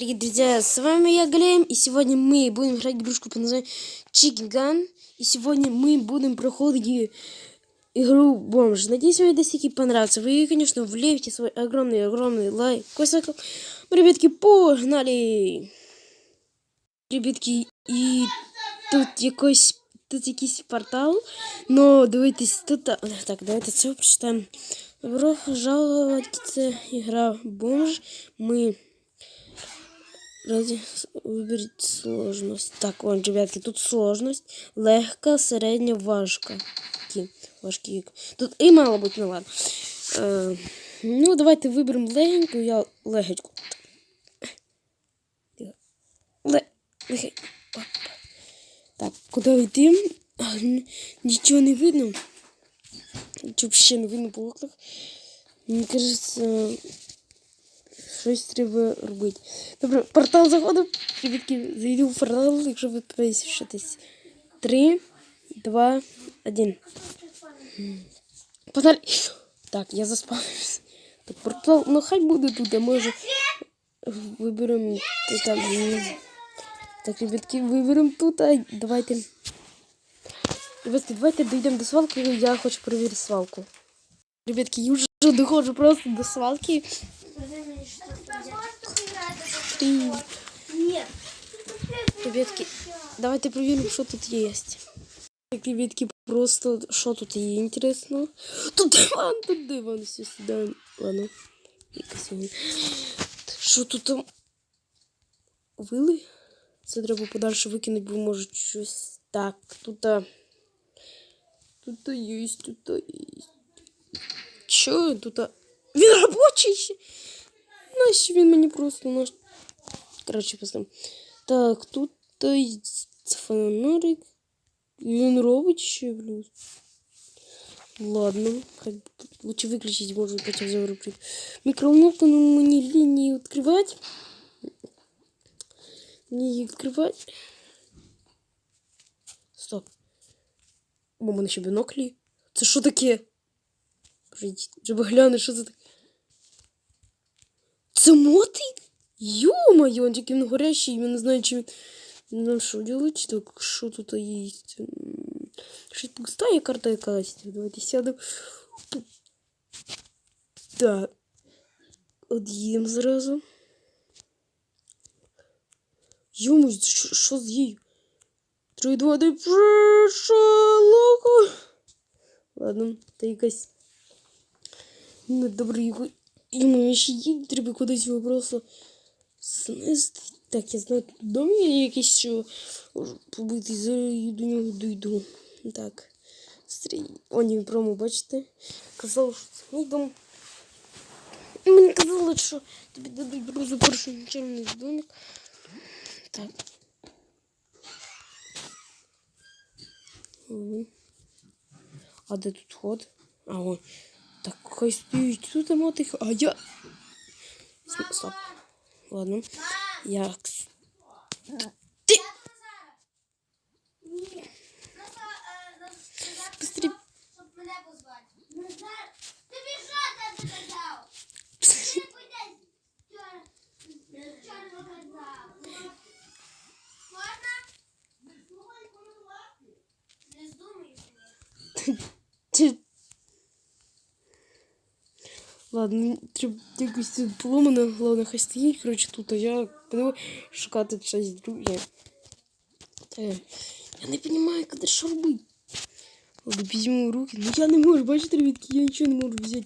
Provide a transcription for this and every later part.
Привет, друзья, с вами я, Глем, и сегодня мы будем играть игрушку под названием Chicken Gun. И сегодня мы будем проходить игру Бомж. Надеюсь, вам эта стики понравится. Вы, конечно, влепите свой огромный-огромный лайк. Косаков. Ребятки, погнали! Ребятки, і тут якось тут якийсь портал, но дивитесь тут. Так, давайте це прочитаємо. Добро пожаловать, це ігра Бомж. Ми Ради виберіть сложність. Так, вон, ребятки, тут сложність. Легка, середня, важка. Важкі. Тут і мало бути, ну ладно. Е, ну, давайте виберемо легеньку, я легеньку. Ле... Легеньку. Так, куди йти? Нічого не видно. Нічого ще не видно по окнах. Мені кажеться, щось треба робити. Добре, портал заходив. Привітки, зайду в портал, якщо ви пишетесь. Три, два, один. Погнали. Так, я заспавився. Так, портал, ну хай буде тут, а може виберемо тут. Так, ребятки, виберемо тут, а давайте. Ребятки, давайте дійдемо до свалки, я хочу перевірити свалку. Ребятки, я вже доходжу просто до свалки. Три. Нет. Ребятки, давайте проверим, что тут есть. Так, ребятки, просто что тут є интересно. Тут диван, тут диван, все сюда. Ладно. Що тут там? Вили? Це треба подальше викинути, бо може щось. Так, тут. Тут є, тут є. Чо тут? Він робочий. Нащо він мені просто наш. Коротше, поставимо. Так, тут а, є фонарик. Він робить ще, блін. Ладно, хай лучше выключить, может потом зарубить. Микроволновку ну, мне линии открывать. Не її відкривати. Стоп. О, у мене ще біноклі. Це що таке? Подождіть, Треба глянути, що це таке. Це мотик? Ё-моё, он такий він горящий, я не знаю, чи він... Ну, що делать? Так, що тут є? М, Щось пустая карта якась. Давайте сядемо. Так. Од'їм зразу. Йому, що, що з їю? Три, два, один, локо. Ладно, та якась. Ну, добре, його. Йому ще їй треба кудись його просто знести. Так, я знаю, тут в домі є якийсь, що побитий, зараз до нього дійду. Так. Стрій. О, ні, промо, бачите? Казав, що це мій дом. Мені казали, що тобі дадуть брузу перший нічемний домик. Так. А де тут ход? А, ой. Так, хай стоїть тут мотих, а я... Стоп. Ладно. Я... Ти... Быстрей. Щоб мене позвати. Не. Тобі що там сказав? Ти підеш. Вчора. Вчора сказав. Можна? Не здумай. Ти... Ладно, треба якось тут поломано, головне хай стоїть, коротше, тут, а я піду шукати щось друге. Та, я не розумію, куди що робити. Ладно, візьму руки. Ну я не можу, бачите, ребятки, я нічого не можу взяти.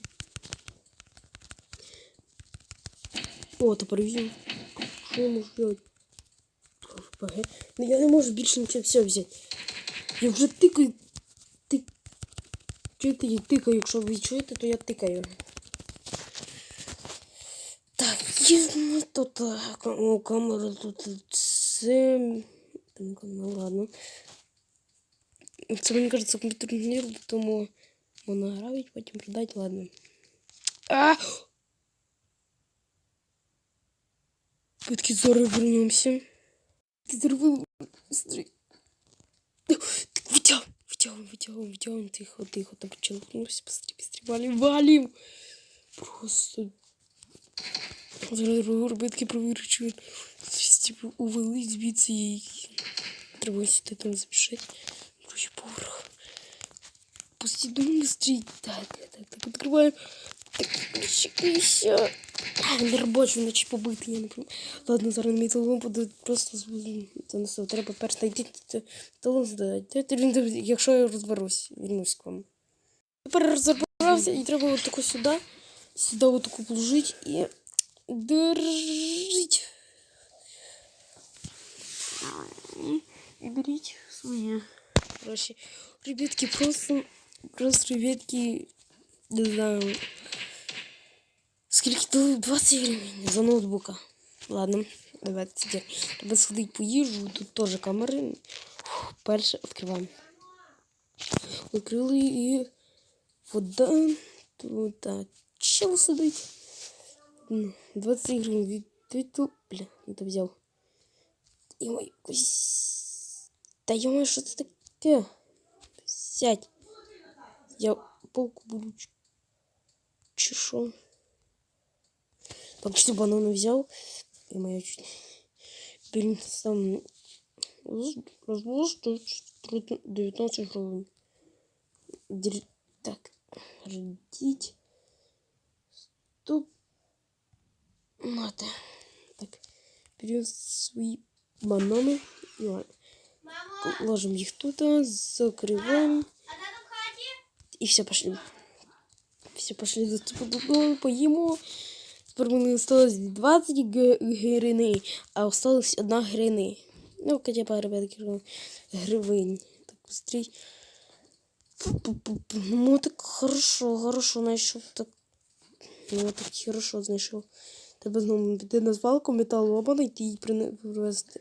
О, тепер візьму. Що я можу взяти? Ну я не можу більше нічого все взяти. Я вже тикаю. Тик. Чуєте, я тикаю, якщо ви чуєте, то я тикаю. Так, є ну, тут так, о, камера тут це. Так, ну ладно. Це мені кажется комп'ютерний мір, тому можна гравить, потім продати, ладно. А! Ми таки зараз вернемося. Ти зробив. Стрій. Витягуй, витягуй, витягуй, витягуй. Тихо, тихо, так челкнувся. Быстрее, быстрее, валим, валим. Просто. Зараз він щось, типу, увели звідси і треба сюди там запішати. Другий поверх. Пусти дом быстрей. Так, так, так, открываем. Так, ключики еще. Не робочий, наче побитий, я не пам'ятаю. Ладно, зараз мій талон буде просто з- занесу. Треба перш знайти т- талон здати. Він Якщо я розберусь, вернусь к вам. Тепер розібрався і треба от тако сюди. Сюди от положити і держить. І беріть свої. Короче, ребятки, просто, просто ребятки, не знаю, скільки дали 20 гривень за ноутбука. Ладно, давайте сидіть. Треба сходити по їжу, тут теж камери. Перше відкриваємо. Відкрили і вода. Тут так, чел сидить. Ну, 20 гривень від титу. Бля, не то взяв. І ой, якось... Та йома, що це таке? Сядь. Я полку буду. ч- Чи що? Так, что бананы взял. И моя чуть... Блин, сам... Разбор 19 гривен. Дер- Так, родить. Стоп. Надо. Так, берем свои бананы. И ладно. Мамо, Ложим их тут, а, закрываем. а тато в хаті? И все, пошли. Все, пошли за додому, поїмо. Тепер мені осталось 20 г- гривень, а осталось одна гривня. Ну, хоча б, ребятки, гривень. гривень. Так, быстрей. Пу-пу-пу. Ну, так хорошо, хорошо знайшов. Так. Ну, так хорошо знайшов. Тебе знову піти на звалку металолома і її привезти.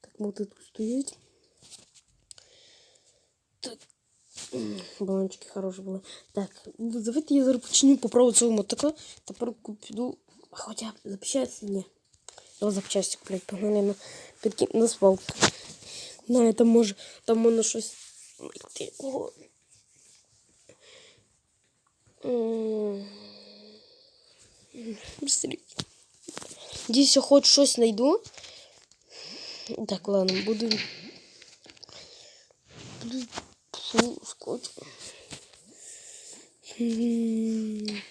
Так, вот тут стоять. Так. М, Балончики хороші були. Так, давайте я зараз починю по праву цього мотика. Тепер піду. Хоча б запчасті. Ні. Давай запчасті куплять, погнали на підки на свалку. На, там може, там можна щось знайти. Ого. М. Быстрей. Надіюсь, я хоч щось знайду. Так, ладно, буду. Буду фу, скотч. М.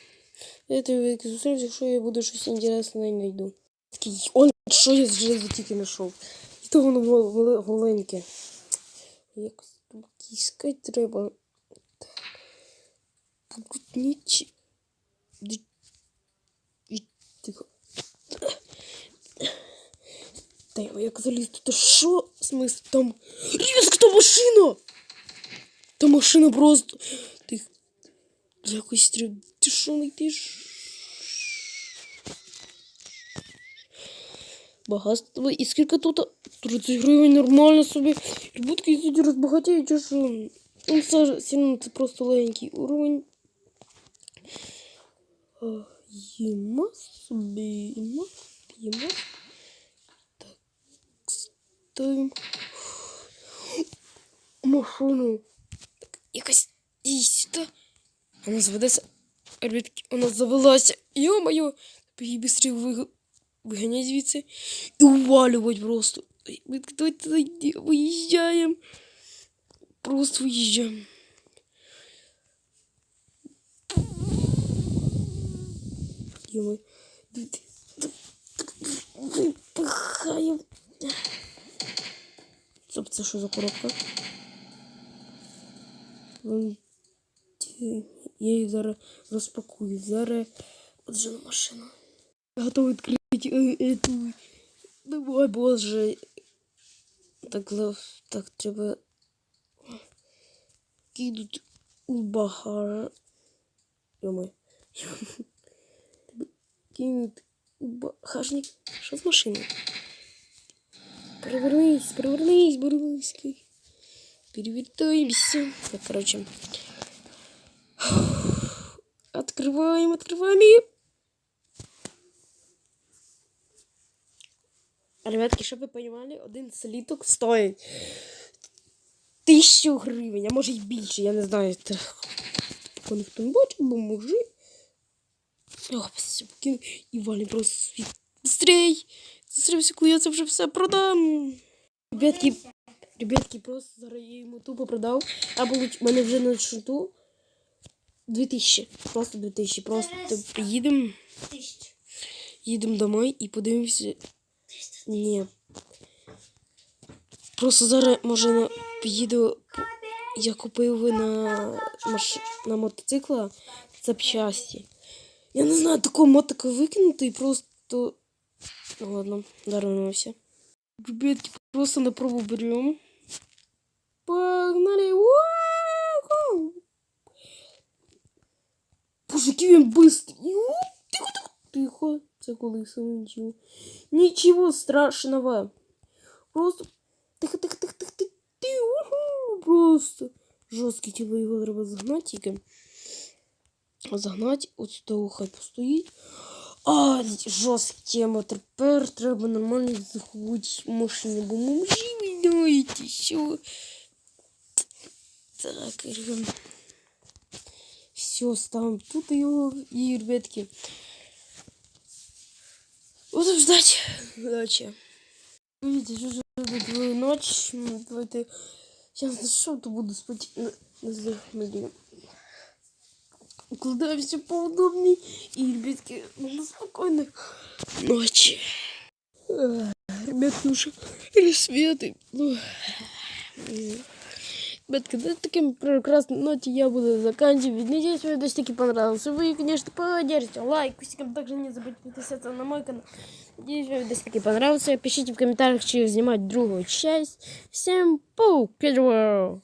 Это великий зустріч, якщо я буду щось інтересне знайду. Такий, он що я вже тільки знайшов. І то воно було голе- голеньке. Якось тут іскати треба. Так. Покрутніть. Ді- і- Тихо. Та я як заліз тут, що? Смисл там? Різко там машина! Та машина просто. Ти якось треба. Ти що не йдеш? Багатство. І скільки тут? 30 гривень нормально собі. Будки сьогодні розбагатіють, чи що? Ну, це це просто легенький уровень. А, Їмо собі, їмо, їмо. Так, ставимо. Машину. Так, якась і сюди. Вона заведеться. Ребятки, вона завелася. Йо-моє. Її быстрее виг... звідси і уваливать просто. Ми давайте виїжджаємо. Просто виїжджаємо. Випихаємо. Стоп, це що за коробка? Я її зараз розпакую. Зараз отже на машину. Готовий відкрити е, ету. Давай, боже. Так, так треба кинуть у багаж. Йоми. Кинуть у багажник. Що з машини? Перевернись, перевернись, Боровицький. Перевертаемся. Так, короче. Открываем, открываем и... Ребятки, щоб ви розуміли, один сліток стоїть тисячу гривень, а може й більше, я не знаю. Ніхто не бачить, бо мужик. Все покинув. І Ваня просто світ. Быстрей! Застрився, коли я все продам. Ребятки, ребятки, просто зараз я йому тупо продав. А получ... мене вже на шуту 2000. Просто 2000. Просто їдемо. Тисяч. Їдемо домой і подивимося. Ні. Просто зараз може на поїду. Я купив на маш... на мотоцикла запчасті. Я не знаю, такого мотика викинути і просто. Ну ладно, даруємося. Ребятки, просто на пробу берем. Погнали! Боже, який він быстрый! Ю, Тихо, тихо, тихо. Це колесо, нічого. Страшного. Просто тихо, тихо, тихо, тихо, тихо. Просто жорсткий тіло його треба загнати тільки. Загнати, от сюди хай постоїть. А, жорстка тема. Тепер треба нормально заходити машину, бо бомжі міняєте, що. Так, ребят. Все, ставим тут его и, ребятки, будем ждать удачи. Видите, уже твою ночь. Давайте сейчас на что то буду спать на, на захмеле. Укладаемся поудобней и, ребятки, на спокойной ночи. Эх, Ребятки, уже рассветы. Ребятки, на таким прекрасной ноте я буду заканчивать. Надеюсь, вам видосики понравился. Вы, конечно, поддержите лайкусиком. Также не забудьте подписаться на мой канал. Надеюсь, вам видосики понравился. Пишите в комментариях, чи снимать другую часть. Всем пока!